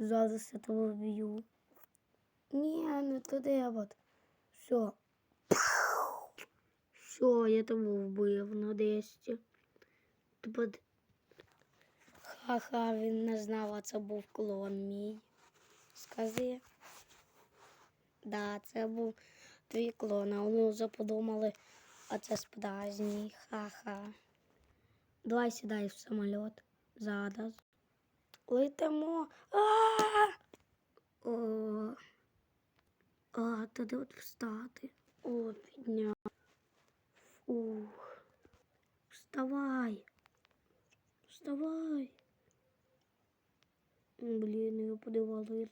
Зараз я тебе вб'ю. Ні, не туди, от. Все. Все, я тебе вбив на 200. Тебе... Ха-ха, він не знав, а це був клон мій. Скажи. Да, це був твій клон, а вони вже подумали, а це справжній. Ха-ха. Давай сідай в самоліт. Зараз. Летимо. А! О. А, туди от встати. О, підняв. Фух. Вставай. Вставай. Блін, його подивалило.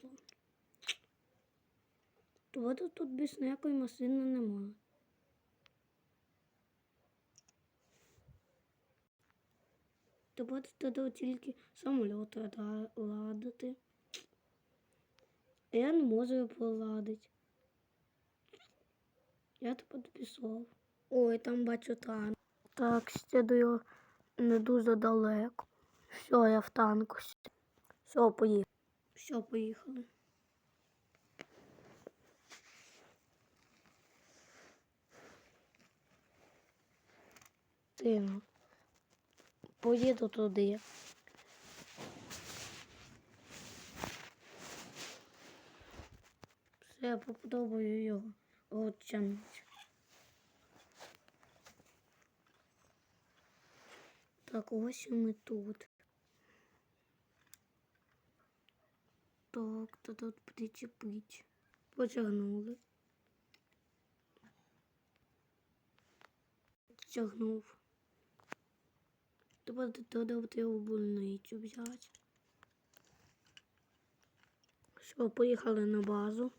Тобто тут більш ніякої машини немає. Тобто тоді тільки самоліти ладити. Можу його поладити. Я тепер пішов. Ой, там бачу танк. Так, його не дуже далеко. Все, я в танку. Все, поїхали. Все, поїхали. Тину. Поїду туди. Я попробую його розтягнути. Так, ось ми тут. Так, то тут причепить. Потягнули. Тягнув. Тепер треба його в больницю взяти. Все, поїхали на базу.